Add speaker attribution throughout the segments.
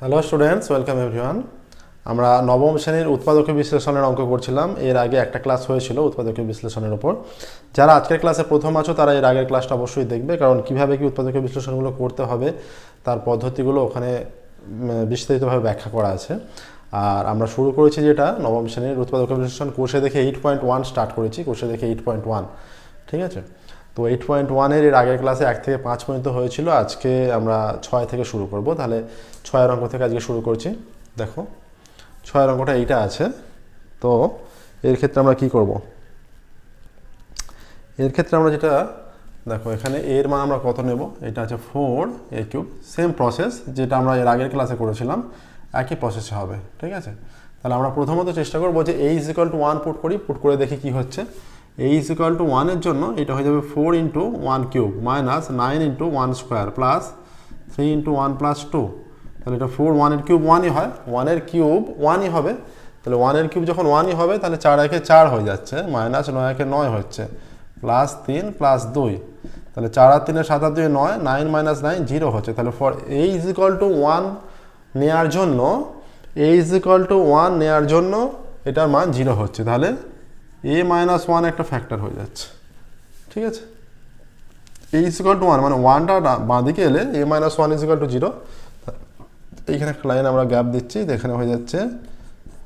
Speaker 1: Hello students welcome everyone আমরা নবম শ্রেণির উৎপাদকীয় বিশ্লেষণের অঙ্ক করছিলাম। এর আগে একটা ক্লাস হয়েছিল উৎপাদকীয় বিশ্লেষণের উপর। যারা আজকের ক্লাসে প্রথম আছো, তারা এর আগের ক্লাসটা অবশ্যই দেখবে, কারণ কীভাবে কি উৎপাদকীয় বিশ্লেষণগুলো করতে হবে, তার পদ্ধতিগুলো ওখানে বিস্তারিতভাবে ব্যাখ্যা করা আছে। আর আমরা শুরু করেছি যেটা, নবম শ্রেণির উৎপাদকীয় বিশ্লেষণ কোর্সে দেখে এইট পয়েন্ট ওয়ান স্টার্ট করেছি কোর্সে দেখে এইট পয়েন্ট ওয়ান ঠিক আছে? তো এইট পয়েন্ট ওয়ানের এর আগের ক্লাসে এক থেকে পাঁচ পর্যন্ত হয়েছিল। আজকে আমরা ছয় থেকে শুরু করব। তাহলে ছয়ের অঙ্ক থেকে আজকে শুরু করছি। দেখো, ছয়ের অঙ্কটা এইটা আছে। তো এর ক্ষেত্রে আমরা কি করব? এর ক্ষেত্রে আমরা যেটা, দেখো এখানে এর মান আমরা কত নেব? এটা আছে four A cube same process যেটা আমরা এর আগের ক্লাসে করেছিলাম। একই প্রসেসে হবে, ঠিক আছে? তাহলে আমরা প্রথমত চেষ্টা করব যে এই is equal to one put করি পুট করে দেখি কি হচ্ছে। এই ইজিক্যাল টু ওয়ানের জন্য এটা হয়ে যাবে four into one cube minus nine into one square plus three into one plus two তাহলে এটা ফোর ওয়ানের কিউব ওয়ানই হয়। ওয়ানের কিউব ওয়ানই হবে। তাহলে ওয়ানের কিউব যখন ওয়ানই হবে, তাহলে চার একে চার হয়ে যাচ্ছে। মাইনাস নয় একে নয় হচ্ছে। প্লাস তিন প্লাস দুই। তাহলে চার আর তিনের সাত আর দুই নয় নাইন মাইনাস নাইন জিরো হচ্ছে। তাহলে for A is equal to one নেওয়ার জন্য A is equal to one নেওয়ার জন্য এটার মান জিরো হচ্ছে। তাহলে এ মাইনাস ওয়ান একটা ফ্যাক্টর হয়ে যাচ্ছে। ঠিক আছে? A is equal to one মানে ওয়ানটা বাঁদিকে এলে A minus one is equal to zero এইখানে একটা লাইন আমরা গ্যাপ দিচ্ছি এখানে হয়ে যাচ্ছে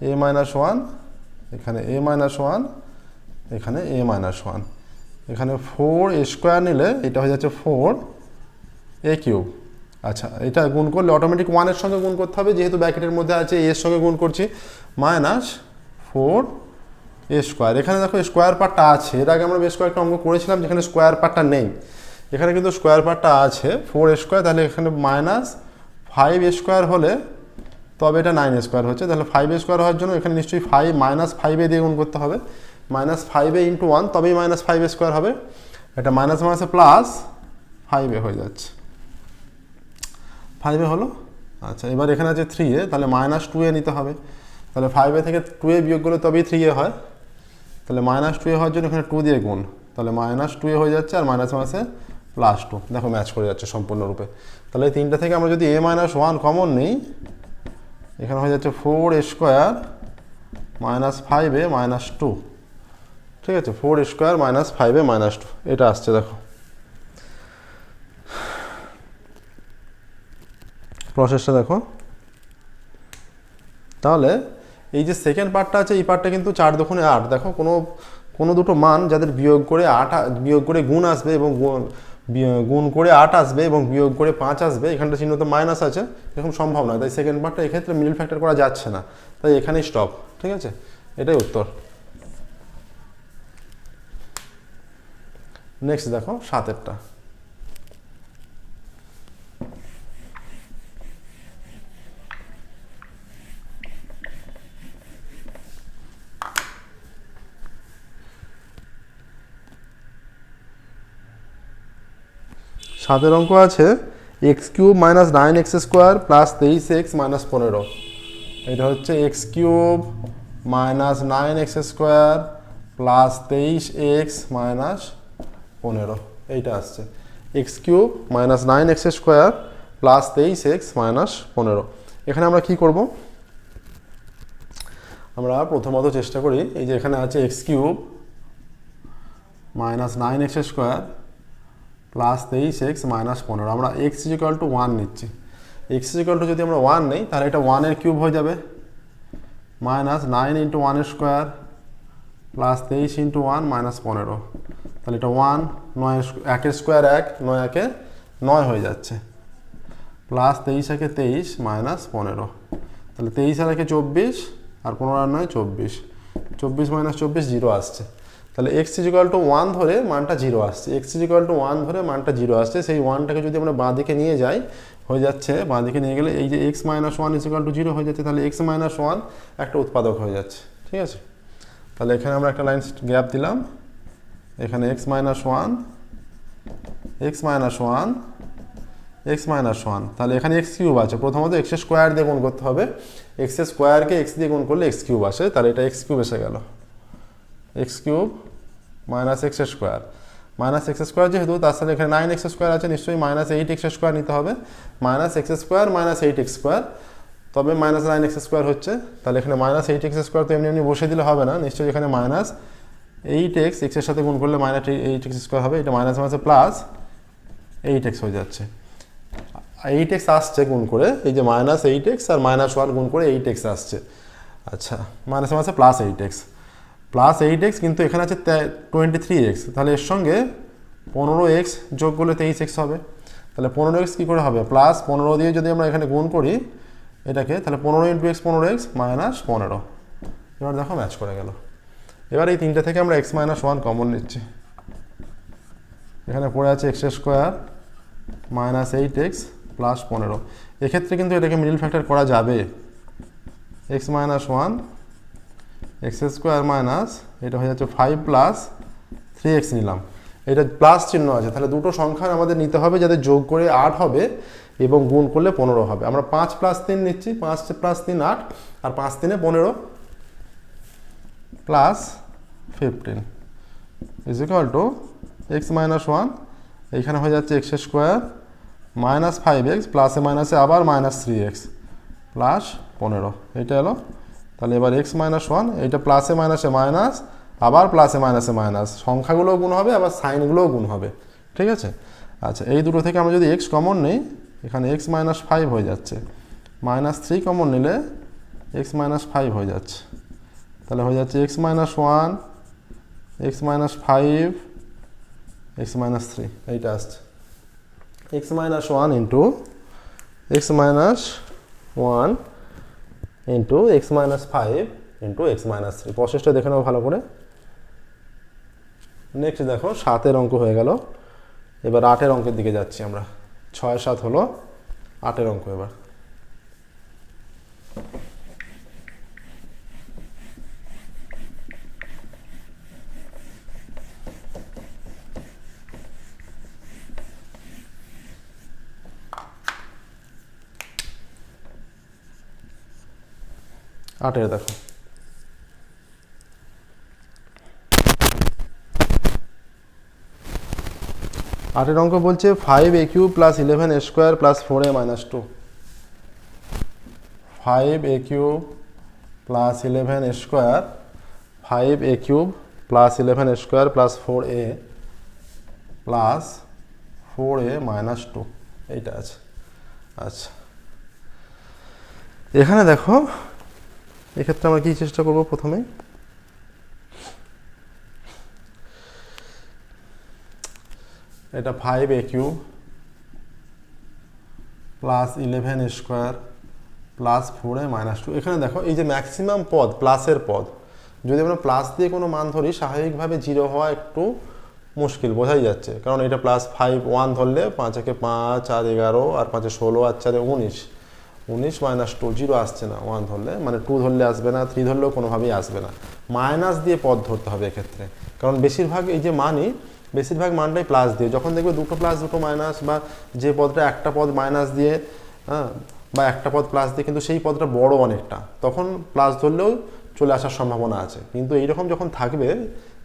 Speaker 1: এ মাইনাস ওয়ান এখানে এ মাইনাস ওয়ান এখানে এ মাইনাস ওয়ান এখানে ফোর এ স্কোয়ার নিলে এটা হয়ে যাচ্ছে ফোর এ কিউব আচ্ছা এটা গুণ করলে অটোমেটিক ওয়ানের সঙ্গে গুণ করতে হবে, যেহেতু ব্যাকেটের মধ্যে আছে এর সঙ্গে গুণ করছি। মাইনাস ফোর এ স্কোয়ার এখানে দেখো স্কোয়ার পার্টটা আছে। এর আগে আমরা বেশ কয়েকটা অঙ্ক করেছিলাম যেখানে স্কোয়ার পার্টটা নেই। এখানে কিন্তু স্কোয়ার পার্টটা আছে। ফোর স্কোয়ার তাহলে এখানে মাইনাস ফাইভ স্কোয়ার হলে তবে এটা নাইন স্কোয়ার হচ্ছে। তাহলে ফাইভ স্কোয়ার হওয়ার জন্য এখানে নিশ্চয়ই ফাইভ মাইনাস ফাইভে দিয়ে গুণ করতে হবে। মাইনাস ফাইভে ইন্টু ওয়ান তবেই মাইনাস ফাইভ স্কোয়ার হবে। এটা মাইনাস মাইনাসে প্লাস ফাইভে হয়ে যাচ্ছে। ফাইভে হলো? আচ্ছা এবার এখানে আছে থ্রি এ তাহলে মাইনাস টু এ নিতে হবে। তাহলে ফাইভে থেকে টু এ বিয়োগ করলে তবেই থ্রি এ হয়। তাহলে মাইনাস টু এ হওয়ার জন্য এখানে টু দিয়ে গুণ। তাহলে মাইনাস টু এ হয়ে যাচ্ছে আর মাইনাস মাইনাসে প্লাস টু দেখো ম্যাচ করে যাচ্ছে সম্পূর্ণরূপে। তাহলে এই তিনটা থেকে আমরা যদি এ মাইনাস ওয়ান কমন নিই, এখানে হয়ে যাচ্ছে four square minus five minus two ঠিক আছে? Four square minus five minus two এটা আসছে, দেখো। প্রসেসটা দেখো। তাহলে এই যে সেকেন্ড পার্টটা আছে, এই পার্টটা কিন্তু চার দোকানে আট। দেখো, কোনো কোনো দুটো মান যাদের বিয়োগ করে আট বিয়োগ করে গুণ আসবে এবং গুণ- গুণ করে আট আসবে এবং বিয়োগ করে পাঁচ আসবে, এখানটা চিহ্ন তো মাইনাস আছে, এরকম সম্ভব নয়। তাই সেকেন্ড পার্টটা এক্ষেত্রে মিডল ফ্যাক্টর করা যাচ্ছে না। তাই এখানেই স্টপ ঠিক আছে? এটাই উত্তর। নেক্সট দেখো, সাতেরটা। সাতের অঙ্ক আছে X cube minus nine X square plus তেইশ এক্স মাইনাস পনেরো। এটা হচ্ছে X cube minus nine X square plus তেইশ এক্স মাইনাস পনেরো। এইটা আসছে। X cube minus nine X square plus তেইশ এক্স মাইনাস পনেরো। এখানে আমরা কি করব? আমরা প্রথমত চেষ্টা করি, এই যে এখানে আছে X cube minus nine X square plus তেইশ এক্স মাইনাস পনেরো। আমরা X is equal to one নিচ্ছি। এক্স ইজিক্যাল টু যদি আমরা ওয়ান নিই, তাহলে এটা ওয়ানের কিউব হয়ে যাবে। মাইনাস নাইন ইন্টু ওয়ানের স্কোয়ার প্লাস তেইশ ইন্টু ওয়ান মাইনাস পনেরো। তাহলে এটা ওয়ান নয় একের স্কোয়ার এক, নয় একে নয় হয়ে যাচ্ছে। প্লাস তেইশ একে তেইশ মাইনাস পনেরো। তাহলে তেইশ আর একে চব্বিশ, আর পনেরো আর নয়, চব্বিশ। চব্বিশ মাইনাস চব্বিশ জিরো আসছে। তাহলে এক্স ইজিক্যাল টু ওয়ান ধরে মানটা জিরো আসছে। এক্স ইজিক্যাল টু ওয়ান ধরে মানটা জিরো আসছে। সেই ওয়ানটাকে যদি আমরা বাঁ দিকে নিয়ে যাই, হয়ে যাচ্ছে, বাঁ দিকে নিয়ে গেলে এই যে X minus one is equal to zero হয়ে যাচ্ছে, তাহলে এক্স মাইনাস ওয়ান একটা উৎপাদক হয়ে যাচ্ছে। ঠিক আছে? তাহলে এখানে আমরা একটা লাইন গ্যাপ দিলাম। এখানে X minus one X minus one X minus one তাহলে এখানে এক্স কিউব আছে। প্রথমত এক্স স্কোয়ার দিয়ে গুণ করতে হবে। এক্স স্কোয়ারকে এক্স দিয়ে গুণ করলে এক্স কিউব আসে। তাহলে এটা এক্স কিউব এসে গেল। X cube minus X square minus X square যেহেতু, তার সাথে এখানে নাইন এক্স স্কোয়ার আছে, নিশ্চয়ই মাইনাস এইট এক্স স্কোয়ার নিতে হবে। Minus X square minus eight X square তবে মাইনাস নাইন এক্স স্কোয়ার হচ্ছে। তাহলে এখানে মাইনাস এইট এক্স স্কোয়ার তো এমনি এমনি বসে দিলে হবে না। নিশ্চয়ই এখানে মাইনাস এইট এক্স এক্সের সাথে গুণ করলে মাইনাস এইট এক্স স্কোয়ার হবে। এটা মাইনাস মাইনাসে প্লাস এইট এক্স হয়ে যাচ্ছে। এইট এক্স আসছে গুণ করে, এই যে মাইনাস এইট এক্স আর মাইনাস ওয়ান গুণ করে এইট এক্স আসছে। আচ্ছা মাইনাস মাইনাসে plus eight X plus eight X কিন্তু এখানে আছে টোয়েন্টি থ্রি এক্স তাহলে এর সঙ্গে পনেরো এক্স যোগ করলে তেইশ এক্স হবে। তাহলে পনেরো এক্স কী করে হবে? প্লাস পনেরো দিয়ে যদি আমরা এখানে গুণ করি, এটাকে, তাহলে পনেরো ইন্টু এক্স পনেরো এক্স মাইনাস পনেরো। এবার দেখো ম্যাচ করে গেল। এবার এই তিনটে থেকে আমরা এক্স মাইনাস ওয়ান কমন নিচ্ছি। এখানে পড়ে আছে X square minus eight X plus পনেরো। এক্ষেত্রে কিন্তু এটাকে মিডিল ফ্যাক্টর করা যাবে। X minus one X square minus এটা হয়ে যাচ্ছে ফাইভ প্লাস থ্রি এক্স নিলাম। এটা প্লাস চিহ্ন আছে, তাহলে দুটো সংখ্যার আমাদের নিতে হবে যাতে যোগ করে আট হবে এবং গুণ করলে পনেরো হবে। আমরা পাঁচ প্লাস তিন নিচ্ছি, পাঁচ প্লাস তিন আট, আর পাঁচ তিনে পনেরো plus fifteen is equal to X minus one এইখানে হয়ে যাচ্ছে X square minus five X প্লাসে মাইনাসে আবার মাইনাস থ্রি এক্স প্লাস পনেরো। এটা এলো তাহলে এবার এক্স মাইনাস ওয়ান এইটা প্লাসে মাইনাসে মাইনাস আবার প্লাসে মাইনাসে মাইনাস সংখ্যাগুলোও গুণ হবে, আবার সাইনগুলোও গুণ হবে। ঠিক আছে? আচ্ছা এই দুটো থেকে আমরা যদি এক্স কমন নিই, এখানে এক্স মাইনাস ফাইভ হয়ে যাচ্ছে। মাইনাস থ্রি কমন নিলে এক্স মাইনাস ফাইভ হয়ে যাচ্ছে। তাহলে হয়ে যাচ্ছে X minus one X minus five X minus three এইটা আসছে। X minus one into X minus one into X minus five into X minus three প্রসেসটা দেখে নেব ভালো করে। নেক্সট দেখো, সাতের অঙ্ক হয়ে গেল। এবার আটের অঙ্কের দিকে যাচ্ছি আমরা। ছয় সাত হলো আটের অঙ্ক এবার। আটের দেখো। আটের অঙ্ক বলছে five A cube plus eleven square plus four A minus two five A cube plus eleven square five A cube plus eleven square plus four A plus four A minus two এইটা আছে। আচ্ছা। এখানে দেখো এক্ষেত্রে আমরা কী চেষ্টা করব প্রথমে? এটা five A cube plus eleven square plus four A minus two এখানে দেখো, এই যে ম্যাক্সিমাম পদ প্লাসের পদ, যদি আমরা প্লাস দিয়ে কোনো মান ধরি, স্বাভাবিকভাবে জিরো হওয়া একটু মুশকিল, বোঝাই যাচ্ছে। কারণ এটা প্লাস ফাইভ ওয়ান ধরলে পাঁচ একে পাঁচ আর এগারো, আর পাঁচে ষোলো, আর চারে উনিশ। উনিশ মাইনাস টু জিরো আসছে না ওয়ান ধরলে মানে টু ধরলে আসবে না থ্রি ধরলেও কোনোভাবেই আসবে না। মাইনাস দিয়ে পদ ধরতে হবে এক্ষেত্রে। কারণ বেশিরভাগ এই যে মানই বেশিরভাগ মানটাই প্লাস দিয়ে, যখন দেখবে দুটো প্লাস দুটো মাইনাস বা যে পদটা একটা পদ মাইনাস দিয়ে হ্যাঁ বা একটা পদ প্লাস দিয়ে, কিন্তু সেই পদটা বড় অনেকটা, তখন প্লাস ধরলেও চলে আসার সম্ভাবনা আছে। কিন্তু এইরকম যখন থাকবে,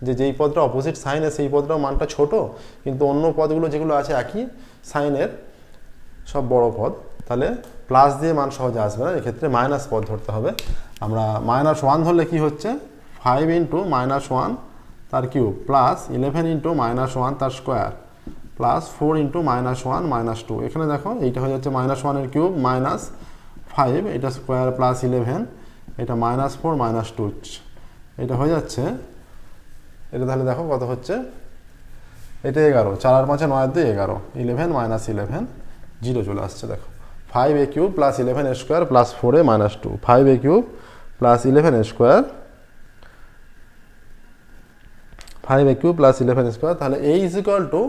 Speaker 1: যে যেই পদটা অপোজিট সাইনের সেই পদটাও মানটা ছোট, কিন্তু অন্য পদগুলো যেগুলো আছে একই সাইনের সব বড় পদ। তাহলে প্লাস দিয়ে মান সহজে আসবে না, এক্ষেত্রে মাইনাস পদ ধরতে হবে। আমরা মাইনাস ওয়ান ধরলে কি হচ্ছে? ফাইভ ইন্টু মাইনাস ওয়ান তার cube plus eleven into minus one তার square plus four into minus one minus two এখানে দেখো, এইটা হয়ে যাচ্ছে মাইনাস ওয়ানের কিউব মাইনাস ফাইভ এটা স্কোয়ার প্লাস ইলেভেন এটা মাইনাস ফোর মাইনাস টু এটা হয়ে যাচ্ছে, এটা তাহলে দেখো কত হচ্ছে? এটা এগারো, চার আর পাঁচে নয় দুই এগারো। ইলেভেন মাইনাস ইলেভেন জিরো চলে আসছে, দেখো। Five A cube plus eleven square plus four A minus two five A cube plus eleven square five A cube plus eleven square তাহলে এই is equal to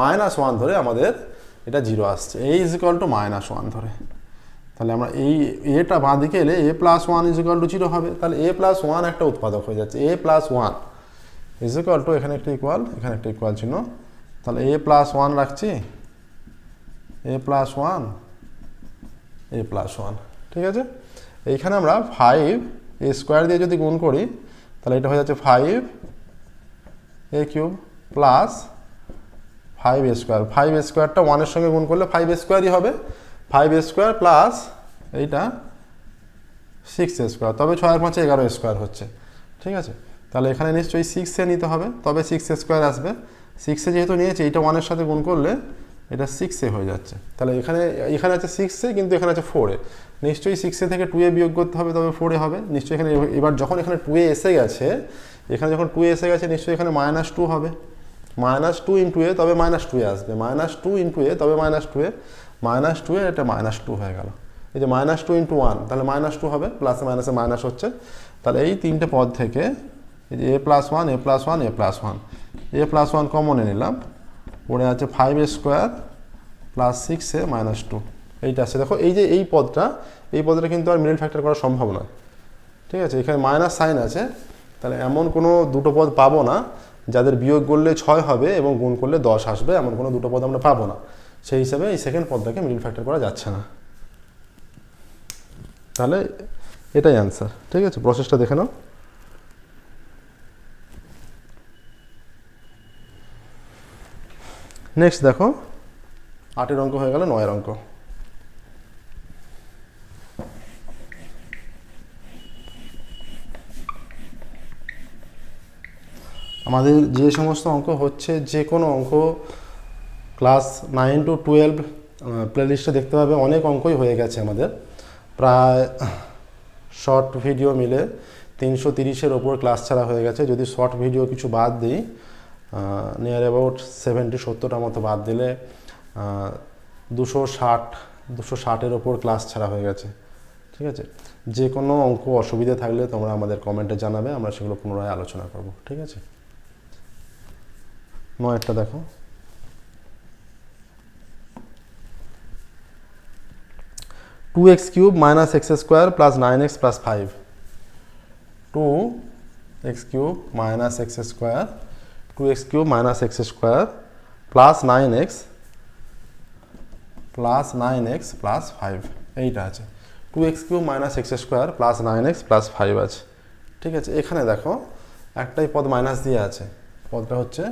Speaker 1: minus one ধরে আমাদের এটা zero আসছে। এই is equal to minus one ধরে। তাহলে আমরা এই এটা বাঁ দিকে এলে A plus one is equal to zero হবে। তাহলে এ প্লাস ওয়ান একটা উৎপাদক হয়ে যাচ্ছে। A plus one is equal to এখানে একটা ইকুয়াল এখানে একটা ইকুয়াল চিহ্ন। তাহলে এ প্লাস ওয়ান রাখছি। A plus one A plus one ঠিক আছে? এইখানে আমরা ফাইভ এ স্কোয়ার দিয়ে যদি গুণ করি, তাহলে এটা হয়ে যাচ্ছে five A cube plus five square five স্কোয়ারটা ওয়ানের সঙ্গে গুণ করলে ফাইভ স্কোয়ারই হবে। ফাইভ স্কোয়ার প্লাস এইটা সিক্স স্কোয়ার তবে ছয় আর পাঁচে এগারো স্কোয়ার হচ্ছে। ঠিক আছে? তাহলে এখানে নিশ্চয়ই সিক্স নিতে হবে। তবে সিক্স স্কোয়ার আসবে। সিক্সে যেহেতু নিয়েছে, এইটা ওয়ানের সাথে গুণ করলে এটা সিক্স হয়ে যাচ্ছে। তাহলে এখানে এখানে আছে সিক্স কিন্তু এখানে আছে ফোর নিশ্চয়ই সিক্স থেকে টু এ বিয়োগ করতে হবে, তবে ফোর হবে। নিশ্চয়ই এখানে এবার যখন এখানে টু এ এসে গেছে, এখানে যখন টু এসে গেছে, নিশ্চয়ই এখানে মাইনাস টু হবে। মাইনাস টু ইন্টু এ তবে মাইনাস টু এ আসবে। মাইনাস টু ইন্টু এ তবে minus two A. Minus two A এটা মাইনাস টু হয়ে গেল। এই যে মাইনাস টু ইন্টু ওয়ান তাহলে মাইনাস টু হবে প্লাসে মাইনাসে মাইনাস হচ্ছে। তাহলে এই তিনটে পদ থেকে, এই যে A plus one A plus one A plus one A plus one কমনে নিলাম। পড়ে আছে five square plus six A minus two এইটা আছে। দেখো, এই যে এই পদটা এই পদটা কিন্তু আর মিডল ফ্যাক্টর করা সম্ভব নয়। ঠিক আছে? এখানে মাইনাস সাইন আছে। তাহলে এমন কোনো দুটো পদ পাবো না, যাদের বিয়োগ করলে ছয় হবে এবং গুণ করলে দশ আসবে, এমন কোনো দুটো পদ আমরা পাবো না। সেই হিসাবে এই সেকেন্ড পদটাকে মিডল ফ্যাক্টর করা যাচ্ছে না। তাহলে এটাই অ্যান্সার ঠিক আছে? প্রসেসটা দেখে নাও। নেক্সট দেখো। আটের অঙ্ক হয়ে গেল, নয়ের অঙ্ক। আমাদের যে সমস্ত অঙ্ক হচ্ছে, যে কোনো অঙ্ক ক্লাস নাইন টু টুয়েলভ প্লেলিস্টে দেখতে পাবে, অনেক অঙ্কই হয়ে গেছে আমাদের। প্রায় শর্ট ভিডিও মিলে তিনশো তিরিশের ওপর ক্লাস ছাড়া হয়ে গেছে। যদি শর্ট ভিডিও কিছু বাদ দিই নিয়ার অ্যাবাউট সেভেন্টি সত্তরটা মতো বাদ দিলে দুশো ষাট, দুশো ষাটের ওপর ক্লাস ছাড়া হয়ে গেছে। ঠিক আছে? যে কোনো অঙ্ক অসুবিধা থাকলে তোমরা আমাদের কমেন্টে জানাবে, আমরা সেগুলো পুনরায় আলোচনা করব। ঠিক আছে? নয়েরটা দেখো। Two X cube minus X square plus nine X plus five two X cube minus X square two X cube minus X square plus nine X plus nine X plus five এইটা আছে। Two X cube minus X square plus nine X plus five আছে। ঠিক আছে, এখানে দেখো একটাই পদ minus দিয়ে আছে। পদটা হচ্ছে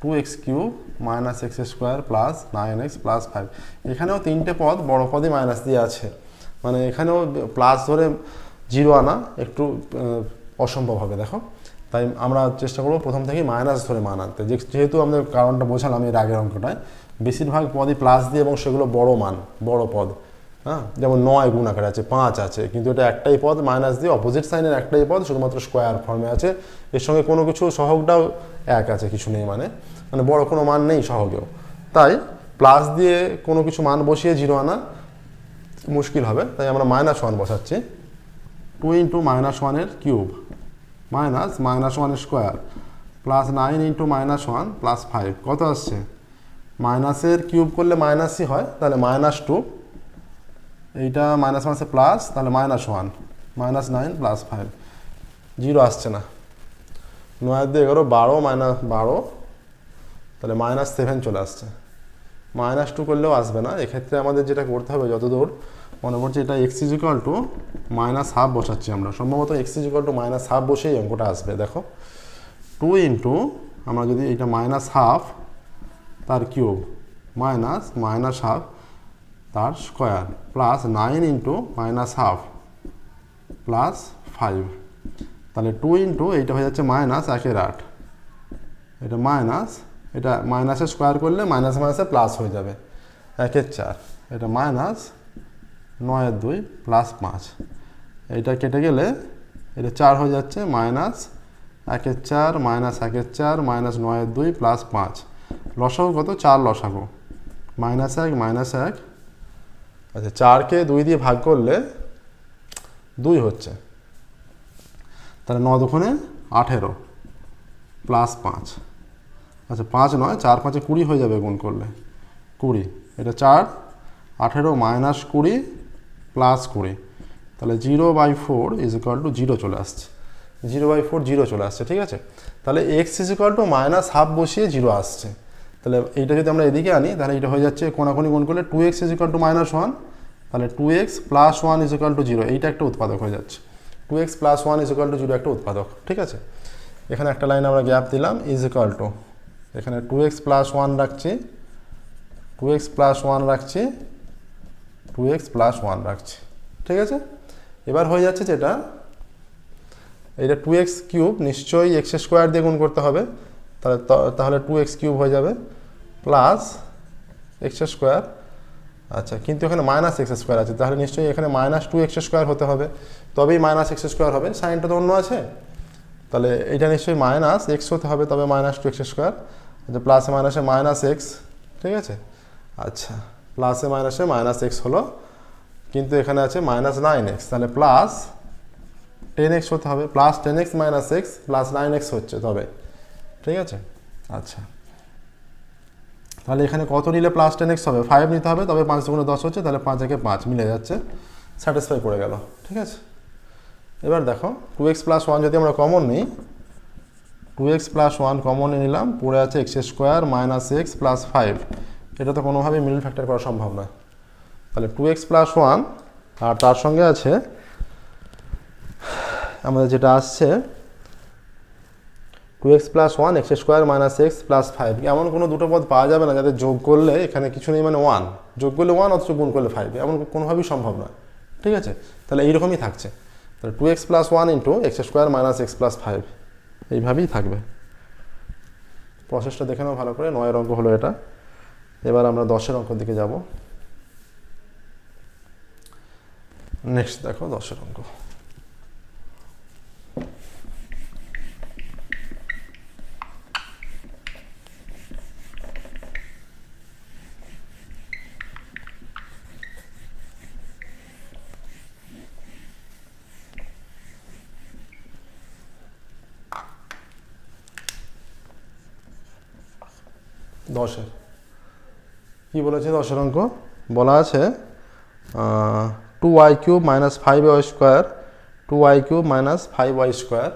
Speaker 1: two X cube minus X square plus nine X plus five এখানেও তিনটে পদ বড় পদই মাইনাস দিয়ে আছে। মানে এখানেও প্লাস ধরে জিরো আনা একটু অসম্ভব হবে, দেখো। তাই আমরা চেষ্টা করব প্রথম থেকেই মাইনাস ধরে মান আনতে। যেহেতু আমাদের কারণটা বোঝালাম এর আগের অঙ্কটায়, বেশিরভাগ পদই প্লাস দিয়ে এবং সেগুলো বড় মান, বড় পদ হ্যাঁ? যেমন নয় গুণ আকারে আছে, পাঁচ আছে, কিন্তু এটা একটাই পদ মাইনাস দিয়ে অপোজিট সাইনের একটাই পদ, শুধুমাত্র স্কোয়ার ফর্মে আছে। এর সঙ্গে কোনো কিছু সহগটাও এক আছে কিছু নেই মানে। মানে বড় কোনো মান নেই সহগেও। তাই প্লাস দিয়ে কোনো কিছু মান বসিয়ে জিরো আনা মুশকিল হবে। তাই আমরা মাইনাস ওয়ান বসাচ্ছি। টু ইন্টু মাইনাস ওয়ানের cube minus minus one square, plus nine into minus one, plus five. কত আসছে? মাইনাসের কিউব করলে মাইনাসই হয়, তাহলে মাইনাস টু। এইটা মাইনাস মাইনাসে প্লাস, তাহলে minus one. Minus nine, plus five. Zero আসছে না। নয় দিয়ে এগারো, বারো, মাইনাস বারো, তাহলে মাইনাস সেভেন চলে আসছে। মাইনাস টু করলেও আসবে না। এক্ষেত্রে আমাদের যেটা করতে হবে, যতদূর পড়ছে এটা X is equal to minus half বসাচ্ছি আমরা। সম্ভবত X is equal to minus half বসেই অঙ্কটা আসবে, দেখো। টু ইন্টু আমরা যদি এটা মাইনাস হাফ তার কিউব মাইনাস মাইনাস হাফ তার square plus nine into minus half plus five তাহলে টু ইন্টু এইটা হয়ে যাচ্ছে মাইনাস একের আট। এটা মাইনাস এটা মাইনাসে স্কোয়ার করলে মাইনাস মাইনাসে প্লাস হয়ে যাবে। একের চার। এটা মাইনাস নয়ের দুই প্লাস পাঁচ। এটা কেটে গেলে এটা চার হয়ে যাচ্ছে মাইনাস একের চার মাইনাস একের চার মাইনাস নয়ের দুই প্লাস পাঁচ। লসাগু কত? চার লসাগু। মাইনাস এক মাইনাস এক। আচ্ছা চারকে দুই দিয়ে ভাগ করলে দুই হচ্ছে। তাহলে ন দুখানে আঠেরো প্লাস পাঁচ। আচ্ছা পাঁচ নয়, চার পাঁচে কুড়ি হয়ে যাবে গুণ করলে। কুড়ি। এটা চার, আঠেরো মাইনাস কুড়ি প্লাস কুড়ি তাহলে zero by four is equal to zero চলে আসছে। জিরো বাই ফোর জিরো চলে আসছে, ঠিক আছে? তাহলে X is equal to minus half বসিয়ে জিরো আসছে। তাহলে এইটা যদি আমরা এদিকে আনি, তাহলে এটা হয়ে যাচ্ছে কোনাকুনি গুণ করলে two X is equal to minus one তাহলে two X plus one is equal to zero এইটা একটা উৎপাদক হয়ে যাচ্ছে। Two X plus one is equal to zero একটা উৎপাদক, ঠিক আছে? এখানে একটা লাইন আমরা গ্যাপ দিলাম ইজ ইকাল টু এখানে টু এক্স প্লাস ওয়ান রাখছি টু এক্স প্লাস ওয়ান রাখছি টু এক্স প্লাস ওয়ান রাখছি। ঠিক আছে? এবার হয়ে যাচ্ছে যেটা এটা টু এক্স কিউব নিশ্চয়ই এক্স স্কোয়ার দিয়ে গুণ করতে হবে। তাহলে তাহলে টু এক্স কিউব হয়ে যাবে প্লাস এক্স স্কোয়ার আচ্ছা কিন্তু এখানে মাইনাস এক্স স্কোয়ার আছে। তাহলে নিশ্চয়ই এখানে মাইনাস টু এক্স স্কোয়ার হতে হবে। তবেই মাইনাস এক্স স্কোয়ার হবে। সাইনটা তো অন্য আছে। তাহলে এটা নিশ্চয়ই মাইনাস এক্স হতে হবে, তবে মাইনাস টু এক্স স্কোয়ার আচ্ছা প্লাসে মাইনাসে মাইনাস এক্স ঠিক আছে? আচ্ছা। প্লাসে মাইনাসে মাইনাস এক্স হলো, কিন্তু এখানে আছে মাইনাস নাইন এক্স তাহলে প্লাস টেন এক্স হতে হবে plus ten X minus X plus nine X হচ্ছে তবে, ঠিক আছে? আচ্ছা। তাহলে এখানে কত নিলে প্লাস টেন এক্স হবে? ফাইভ নিতে হবে, তবে পাঁচ দুগুণে দশ হচ্ছে, তাহলে পাঁচ একে পাঁচ মিলে যাচ্ছে স্যাটিসফাই করে গেল, ঠিক আছে? এবার দেখো টু এক্স প্লাস ওয়ান যদি আমরা কমন নিই two x plus one common নিলাম, পড়ে আছে x square minus x plus five এটা তো কোনোভাবেই মিডল ফ্যাক্টর করা সম্ভব না। তাহলে টু এক্স প্লাস ওয়ান আর তার সঙ্গে আছে, আমাদের যেটা আসছে two x plus one x square minus x plus five এমন কোনো দুটো পদ পাওয়া যাবে না যাতে যোগ করলে এখানে কিছু নেই মানে ওয়ান যোগ করলে ওয়ান অথচ গুণ করলে ফাইভ এমন কোনোভাবেই সম্ভব নয়। ঠিক আছে? তাহলে এইরকমই থাকছে। তাহলে two x plus one into x square minus x plus five এইভাবেই থাকবে। প্রসেসটা দেখে নাও ভালো করে। নয়ের অঙ্ক হলো এটা। এবার আমরা দশের অঙ্ক দিকে যাব। নেক্সট দেখো দশের অঙ্ক। দশের। কি বলেছে দশের অঙ্ক বলা আছে two y cube minus five y square two y cube minus five y square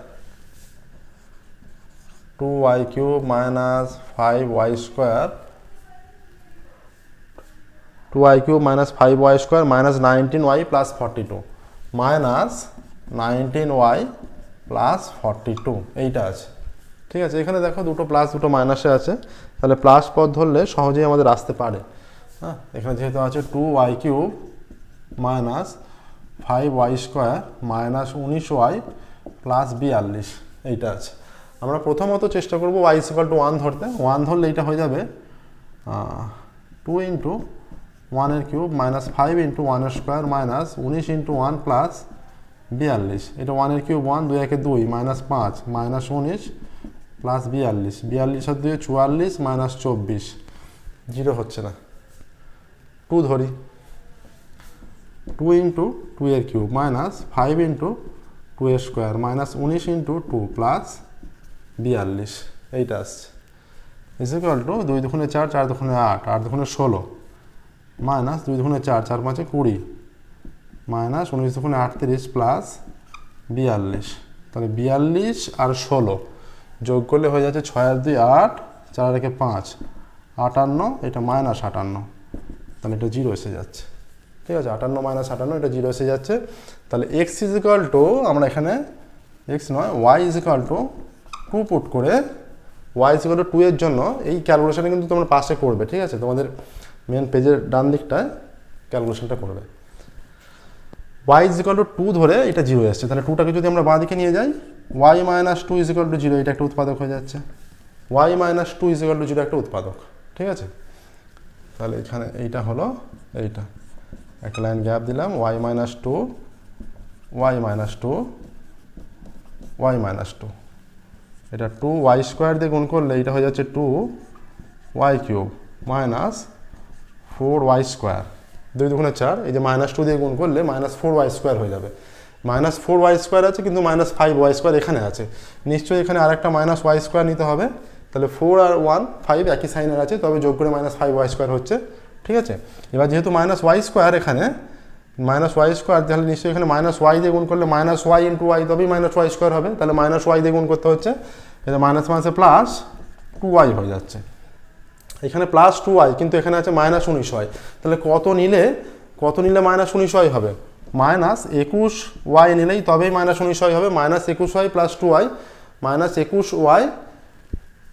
Speaker 1: two y cube minus five y square two y cube minus five y square minus nineteen y plus forty two minus nineteen y plus forty two এইটা আছে। ঠিক আছে, এখানে দেখো দুটো plus দুটো মাইনাসে আছে। তাহলে প্লাস পদ ধরলে সহজেই আমাদের আসতে পারে। হ্যাঁ এখানে যেহেতু আছে two y cube minus five y square minus উনিশ ওয়াই প্লাস বিয়াল্লিশ, এইটা আছে। আমরা প্রথমত চেষ্টা করব y is equal to one ধরতে। ওয়ান ধরলে এইটা হয়ে যাবে টু ইন্টু ওয়ানের কিউব মাইনাস ফাইভ ইন্টু ওয়ানের স্কোয়ার মাইনাস উনিশ ইন্টু ওয়ান প্লাস বিয়াল্লিশ। এটা ওয়ানের কিউব ওয়ান দুই একে দুই মাইনাস পাঁচ মাইনাস উনিশ প্লাস বিয়াল্লিশ। বিয়াল্লিশ আর চুয়াল্লিশ, মাইনাস চব্বিশ। জিরো হচ্ছে না। টু ধরি। টু ইন্টু টু এর cube minus five into two এর স্কোয়ার মাইনাস উনিশ ইন্টু টু প্লাস বিয়াল্লিশ। এইটা আসছে। ইজিক্যাল টু দুই দুগুণে চার চার দুগুণে আট আট দুগুণে ষোলো। মাইনাস দুই দুগুণে চার চার পাঁচে কুড়ি। মাইনাস উনিশ দুগুণে আটত্রিশ প্লাস বিয়াল্লিশ। তাহলে বিয়াল্লিশ আর ষোলো। যোগ করলে হয়ে যাচ্ছে ছয় আর দুই আট, চার রেখে পাঁচ। আটান্ন, এটা মাইনাস আটান্ন। তাহলে এটা জিরো এসে যাচ্ছে। ঠিক আছে? আটান্ন মাইনাস আটান্ন, এটা জিরো এসে যাচ্ছে। তাহলে এক্স ইজিক্যাল টু আমরা এখানে এক্স নয় y is equal to two put করে ওয়াই ইজিক্যাল টু এর জন্য এই ক্যালকুলেশনটা কিন্তু তোমরা পাশে করবে, ঠিক আছে? তোমাদের মেন পেজের ডান দিকটায় ক্যালকুলেশনটা করবে। ওয়াই ইজিক্যাল টু টু ধরে এটা জিরো এসছে তাহলে টুটাকে যদি আমরা বাঁ দিকে নিয়ে যাই y minus two is equal to zero এটা একটা উৎপাদক হয়ে যাচ্ছে। Y minus two is equal to zero একটা উৎপাদক। ঠিক আছে? তাহলে এখানে এইটা হলো এইটা। একটা লাইন গ্যাপ দিলাম y minus two y minus two y minus two এটা টু ওয়াই স্কোয়ার দিয়ে গুণ করলে এটা হয়ে যাচ্ছে two y cube minus four y square দুই দুগুণে চার, এই যে মাইনাস টু দিয়ে গুণ করলে মাইনাস ফোর ওয়াই স্কোয়ার হয়ে যাবে। মাইনাস ফোর ওয়াই স্কোয়ার আছে, কিন্তু মাইনাস ফাইভ ওয়াই স্কোয়ার এখানে আছে। নিশ্চয়ই এখানে আরেকটা মাইনাস ওয়াই স্কোয়ার নিতে হবে। তাহলে ফোর আর ওয়ান ফাইভ একই সাইনের আছে, তবে যোগ করে মাইনাস ফাইভ ওয়াই স্কোয়ার হচ্ছে। ঠিক আছে? এবার যেহেতু মাইনাস ওয়াই স্কোয়ার এখানে মাইনাস ওয়াই স্কোয়ার তাহলে নিশ্চয়ই এখানে মাইনাস ওয়াই দিয়ে গুণ করলে মাইনাস ওয়াই ইন্টু ওয়াই তবেই মাইনাস ওয়াই স্কোয়ার হবে। তাহলে মাইনাস ওয়াই দিয়ে গুণ করতে হচ্ছে। এটা মাইনাস মাইনাসে প্লাস টু ওয়াই হয়ে যাচ্ছে। এখানে প্লাস টু ওয়াই কিন্তু এখানে আছে মাইনাস উনিশ ওয়াই তাহলে কত নিলে কত নিলে মাইনাস উনিশ ওয়াই হবে? মাইনাস একুশ ওয়াই নিলেই তবেই মাইনাস উনিশ ওয়াই হবে, মাইনাস একুশ y plus two y, minus একুশ ওয়াই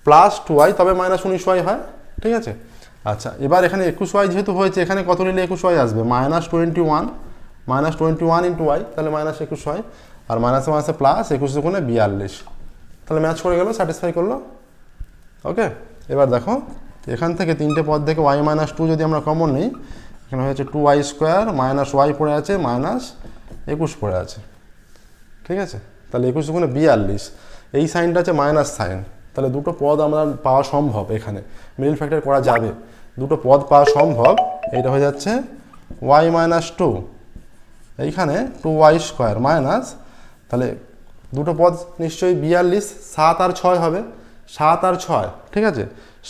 Speaker 1: প্লাস টু ওয়াই, তবে মাইনাস উনিশ ওয়াই হয়, ঠিক আছে? আচ্ছা এবার এখানে একুশ ওয়াই যেহেতু হয়েছে, এখানে কত নিলে একুশ ওয়াই আসবে? Minus twenty one, minus twenty one into y তাহলে মাইনাস একুশ হয় আর মাইনাসে মাইনাসে প্লাস একুশ দুগুণে বিয়াল্লিশ। তাহলে ম্যাচ করে গেল স্যাটিসফাই করল। ওকে এবার দেখো, এখান থেকে তিনটে পদ থেকে ওয়াই মাইনাস টু যদি আমরা কমন নিই এখানে হয়েছে two y square minus y পড়ে আছে মাইনাস একুশ পড়ে আছে। ঠিক আছে? তাহলে একুশ দুগুণে বিয়াল্লিশ। এই সাইনটা আছে মাইনাস সাইন। তাহলে দুটো পদ আমরা পাওয়া সম্ভব এখানে। মিডিল ফ্যাক্টর করা যাবে। দুটো পদ পাওয়া সম্ভব। এইটা হয়ে যাচ্ছে ওয়াই মাইনাস টু এইখানে টু ওয়াই স্কোয়ার মাইনাস তাহলে দুটো পদ নিশ্চয়ই বিয়াল্লিশ, সাত আর ছয় হবে। সাত আর ছয়, ঠিক আছে?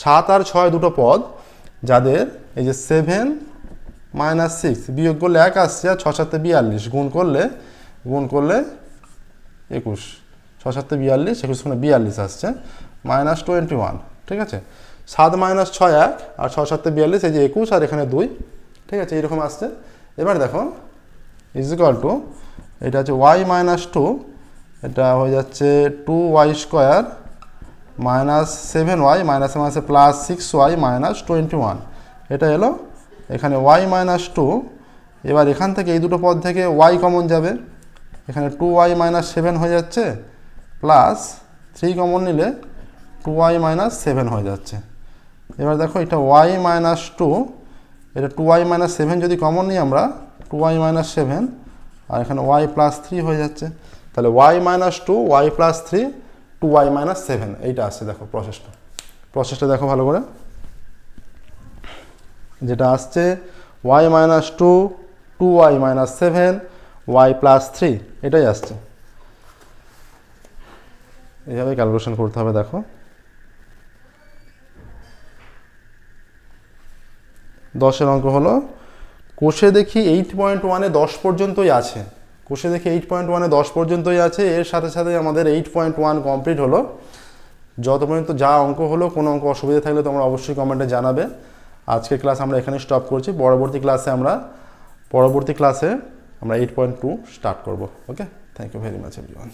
Speaker 1: সাত আর ছয় দুটো পদ, যাদের এই যে সেভেন মাইনাস সিক্স বিয়োগ করলে এক আসছে, আর ছ সাতে বিয়াল্লিশ, গুণ করলে গুণ করলে একুশ। ছ সাতে বিয়াল্লিশ, একুশ মানে বিয়াল্লিশ আসছে, মাইনাস টোয়েন্টি ওয়ান ঠিক আছে? সাত মাইনাস ছয় এক, আর ছ সাতে বিয়াল্লিশ, এই যে একুশ, আর এখানে দুই, ঠিক আছে? এইরকম আসছে। এবার দেখো ইজ ইকাল টু এটা হচ্ছে ওয়াই মাইনাস টু এটা হয়ে যাচ্ছে two y square minus seven y মাইনাসে মাইনাসে plus six y minus twenty one এটা এলো এখানে ওয়াই মাইনাস টু এবার এখান থেকে এই দুটো পদ থেকে ওয়াই কমন যাবে। এখানে টু ওয়াই মাইনাস সেভেন হয়ে যাচ্ছে প্লাস থ্রি কমন নিলে টু ওয়াই মাইনাস সেভেন হয়ে যাচ্ছে। এবার দেখো এটা ওয়াই মাইনাস টু এটা টু ওয়াই মাইনাস সেভেন যদি কমন নিই আমরা টু ওয়াই মাইনাস সেভেন আর এখানে ওয়াই প্লাস থ্রি হয়ে যাচ্ছে। তাহলে y minus two y plus three two y minus seven এইটা আসছে দেখো প্রসেসটা প্রসেসটা দেখো ভালো করে। যেটা আসছে y minus two two y minus seven y plus three এটাই আসছে। এইভাবে ক্যালকুলেশন করতে হবে, দেখো। দশের অঙ্ক হলো, কোষে দেখি এইট পয়েন্ট ওয়ানে দশ পর্যন্তই আছে। কোষে দেখি এইট পয়েন্ট ওয়ানে দশ পর্যন্তই আছে, এর সাথে সাথে আমাদের এইট পয়েন্ট ওয়ান কমপ্লিট হলো। যত পর্যন্ত যা অঙ্ক হলো, কোনো অঙ্ক অসুবিধা থাকলে তোমরা অবশ্যই কমেন্টে জানাবে। আজকের ক্লাস আমরা এখানে স্টপ করছি। পরবর্তী ক্লাসে আমরা, পরবর্তী ক্লাসে আমরা এইট পয়েন্ট টু স্টার্ট করব। Okay thank you very much everyone